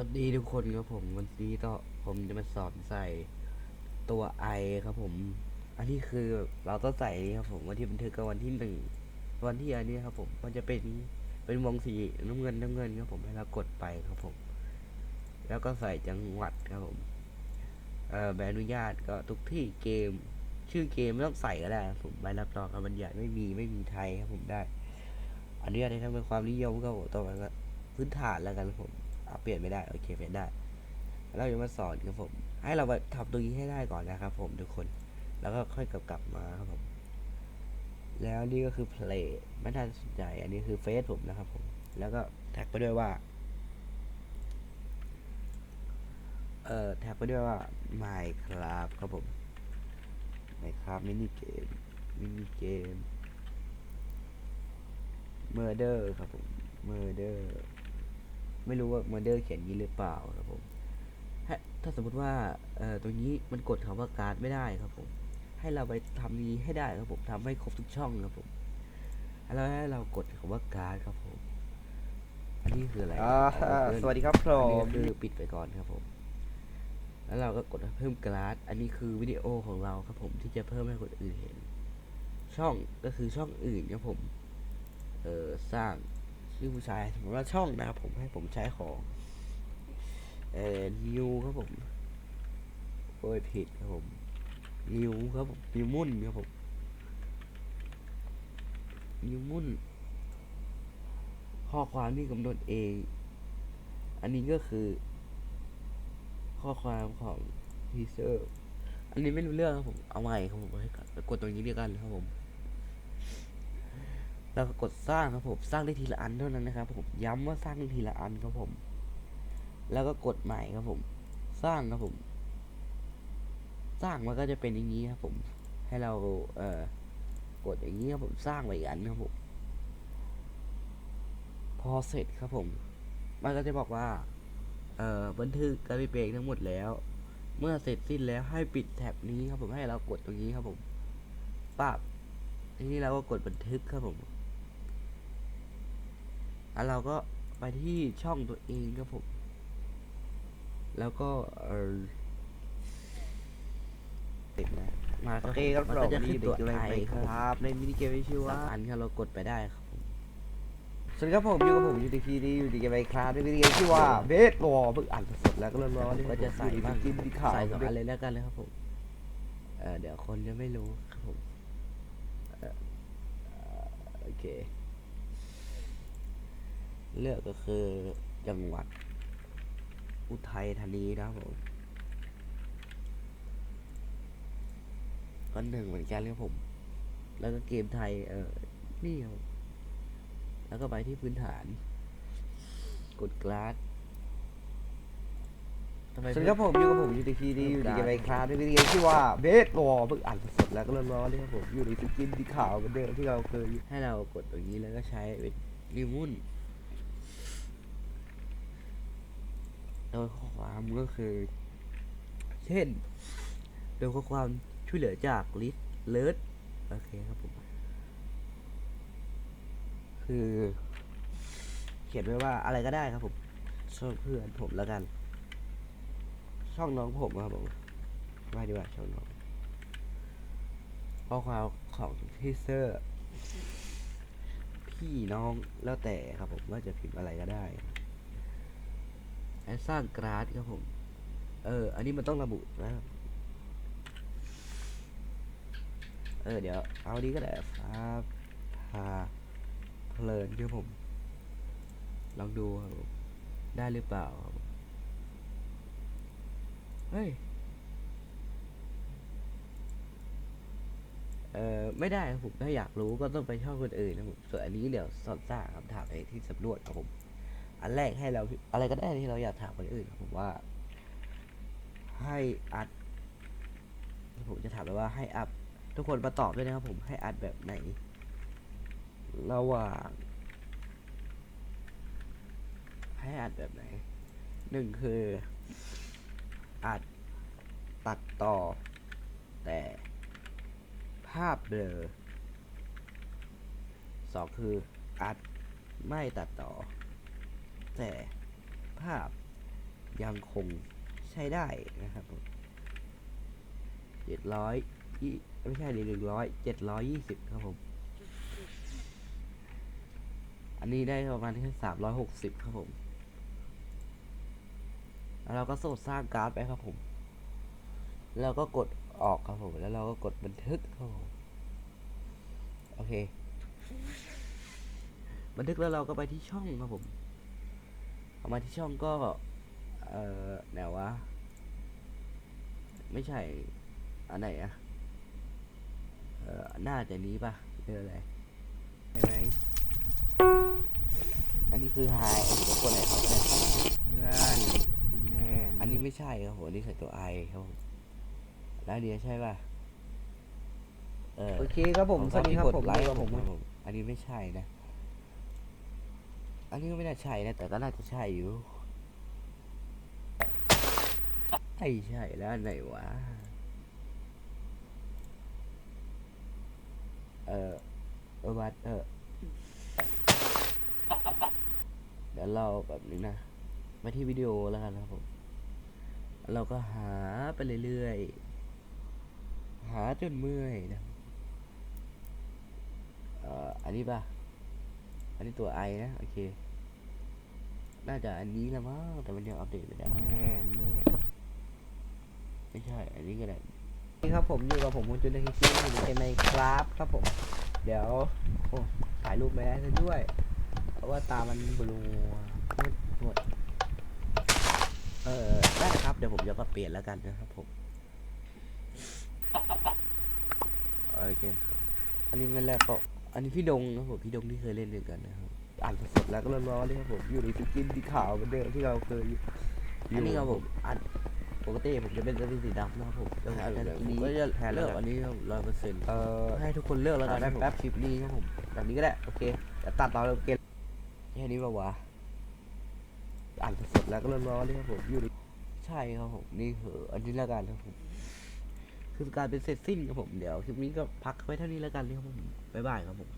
วัสดีทุกคนครับผมวันนี้ก็ผมจะมาสอนใส่ตัวไอครับผม อันนี้คือเราต้องใส่นี่ครับผมวันที่บันทึกกับวันที่หนึ่งวันที่อันนี้ครับผมมันจะเป็นเป็นวงสีน้ำเงินน้ำเงินครับผมให้เรากดไปครับผม แล้วก็ใส่จังหวัดครับผมเอ่อใบอนุญาตก็ทุกที่เกม ชื่อเกมไม่ต้องใส่ก็ได้ผมใบรับรองการบรรยายไม่มีไม่มีไทยครับผมได้อนุญาตให้ทำเป็นความนิยมก็ต่อไปก็พื้นฐานแล้วกันผม เปลี่ยนไม่ได้ โอเคเปลี่ยนได้แล้วเราจะมาสอนครับผม ให้เราไปทำตรงนี้ให้ได้ก่อนนะครับ ผมทุกคน แล้วก็ค่อยกลับกลับมาครับผม แล้วนี่ก็คือเพลย์ไม่น่าสนใจ อันนี้คือเฟซผมนะครับผม แล้วก็แท็กไปด้วยว่า เอ่อแท็กไปด้วยว่า Minecraft ครับผม Minecraft มินิเกม มินิเกม Murder ครับผม Murder ไม่รู้ว่า Murder เขียนอย่างนี้หรือเปล่าครับผมถ้าถ้าสมมติว่าเอ่อตรงนี้มันกดคำว่าการ์ดไม่ได้ครับผม ให้เราไปทำนี้ให้ได้ครับผมทำให้ครบทุกช่องครับผมแล้วให้เรากดคำว่าการ์ดครับผม อันนี้คืออะไรอ่าอ๋อสวัสดีครับผอันนี้มคือปิดไปก่อนครับผม แล้วเราก็กดเพิ่มกราดอันนี้คือวิดีโอของเราครับผมที่จะเพิ่มให้คนอื่นเห็น ช่องก็คือช่องอื่นครับผม เออสร้าง ชื่อผู้ชายสมมติว่าช่องนะครับผมให้ผมใช้ของเอ่อ new ครับผมโอ้ยผิดครับผม new ครับผม new มุ่นครับผม new มุ่น ข้อความที่กำหนดเอง อันนี้ก็คือ ข้อความของทีเซอร์ อันนี้ไม่รู้เรื่องครับผม เอาใหม่ครับผมให้ก่อนกดตรงนี้เดียวกันครับผม แล้วก็กดสร้างครับผมสร้างได้ทีละอันเท่านั้นนะครับผมย้ำว่าสร้างได้ทีละอันครับผม แล้วก็กดใหม่ครับผม สร้างครับผม สร้างมันก็จะเป็นอย่างนี้ครับผม ให้เราเอ่อกดอย่างนี้ครับผมสร้างไปอีกอันครับผมพอเสร็จครับผม มันก็จะบอกว่า เอ่อบันทึกการเปลงทั้งหมดแล้ว เมื่อเสร็จสิ้นแล้วให้ปิดแท็บนี้ครับผมให้เรากดตรงนี้ครับผมปั๊บทีนี้เราก็กดบันทึกครับผม แล้วเราก็ไปที่ช่องตัวเองครับผม แล้วก็เออติดนะมาโอเคครับมันผก็มจะขึ้นตัวนี่ไอเด็กคๆรับ ในมินิเกมที่ชื่อว่าว่าอันที่เรากดไปได้ครับผมสวัสดีครับผมอยู่กับผมอยู่ในทีนี้อยู่ในเกมไมคลาสในมินิเกมชื่อว่าเบสบอลเพิ่งอ่านสดๆแล้วก็ร้อนๆนี่ก็จะใส่บ้างกินที่ข่าวใส่สองอันเลยแล้วกันเลยครับผมเออเดี๋ยวคนจะไม่รู้ครับผมเอ่อเอ่อโอเค เลือกก็คือจังหวัด อุทัยธานีนะครับผมก็หนึ่งเหมือนกันครับผม แล้วก็เกมไทย เออนี่ครับแล้วก็ไปที่พื้นฐาน กดกลาสทำไมสวัสดีครับผมอยู่กับผมอยู่ในทีนี้อยู่ในเกมไมคลาสในมินิเกมชื่อว่าเบสบอลเพิ่งอ่านสดๆแล้วก็ร้อนๆนี่ครับผมอยู่ในสกินที่ข่าวเหมือนเดิมที่เราเคยให้เรากดตรงนี้แล้วก็ใช้เป็นริมุ่น โดยข้อความก็คือ เช่น โดยข้อความช่วยเหลือจากลิสเลิศโอเคครับผม คือ เขียนไว้ว่าอะไรก็ได้ครับผมช่องเพื่อนผมแล้วกัน ช่องน้องผมครับผมม่ดีกว่าช่องน้องข้อความของทีเซอร์ พี่น้องแล้วแต่ครับผมว่าจะพิมพ์อะไรก็ได้ และสร้างกราฟครับผม เออ อันนี้มันต้องระบุนะ เออ เดี๋ยว เอาดีก็ได้ฟ้าพาเพลินครับผม ลองดูครับผมได้หรือเปล่าครับผมเฮ้ย เออไม่ได้ครับผม ถ้าอยากรู้ก็ต้องไปช่องคนอื่นนะผม ส่วนอันนี้เดี๋ยวสอนสร้างคำถามไปที่สำรวจครับผม อันแรกให้เราอะไรก็ได้ที่เราอยากถามคนอื่นผมว่า ให้อัดผมจะถามไปว่าให้อัพทุกคนมาตอบด้วยนะครับผมให้อัดแบบไหน ระหว่าง ให้อัดแบบไหนหนึ่งคือ อัดตัดต่อ แต่ภาพเบลอสองคืออัดไม่ตัดต่อ แต่ภาพยังคงใช้ได้นะครับเจ็ดร้อยไม่ใช่หนึ่งร้อยเจ็ดร้อยยี่สิบครับผม อันนี้ได้ประมาณแค่สามร้อยหกสิบครับผม แล้วเราก็สดสร้างการ์ดไปครับผม แล้วก็กดออกครับผม แล้วเราก็กดบันทึกครับผม โอเค บันทึกแล้วเราก็ไปที่ช่องครับผม เอามาที่ช่องก็ เอ่อไหนวะ ไม่ใช่ อันไหนอะเอ่อน่าจะนี้ปะเจออะไรใช่ไหมอันนี้คือไฮตัวไหนเขาก็ได้เพื่อนแน่อันนี้ไม่ใช่ครับผมอันนี้ใส่ตัวไอครับผมแล้วอันเนี้ยใช่ป่ะเออโอเคครับผมของสวัสดีครับที่กผมไลค์คครัรับบผผมมอันนี้ไม่ใช่นะ อันนี้ก็ไม่น่าใช่นะ แต่ก็น่าจะใช่อยู่ไอ้ใช่แล้วไหนวะ เออเออวัดเออ เดี๋ยวเราแบบนี้นะ มาที่วิดีโอแล้วกันนะครับผม เราก็หาไปเรื่อยๆ หาจนเมื่อยนะ เอ่อ อันนี้ป่ะ อันนี้ตัวไอนะ โอเค น่าจะอันนี้ละมั้งแต่มันยังอัปเดตไม่ได้แน่แน่ไม่ใช่ อันนี้ก็ได้นี่ครับผมอยู่กับผมคุณจุนเดคิชิอยู่ในเกมในครับครับผม เดี๋ยวโอ้ถ่ายรูปไม่ได้ซะด้วย เพราะว่าตามันบลูมืดหมดเออได้ครับเดี๋ยวผมจะมาเปลี่ยนแล้วกันนะครับผมโอเคอันนี้มันแรกก็อันนี้พี่ดงนะครับผมพี่ดงที่เคยเล่นด้วยกันนะครับ อ่านสดๆแล้วก็ร้อนๆเลยครับผมอยู่ในสกินสีขาวเหมือนเดิมที่เราเคยอยู่อันนี้ครับผมอันปกติผมจะเป็นสีดำนะครับผมแต่อ่าอันเดี๋ยวนี้ผมก็จะแทนแล้เลืวอกกันอันนี้ครับร้อยเปอร์เซ็นต์เอ่อให้ทุกคนเลือกแล้วกันอ่านะผมแป๊บคลิปนี้ครับผมแบบนี้ก็ได้โอเคแต่ตัดเราเราเกมแค่นี้ป่าวะอ่านสดๆแล้วก็ร้อนๆเลยครับผมอยู่ในใช่ครับผมนี่คืออันนี้แล้วกันครับผมคือการเป็นเสร็จสิ้นครับผมเดี๋ยวคลิปนี้ก็พักไว้เท่านี้แล้วกันนะครับผมบ๊ายบายครับผม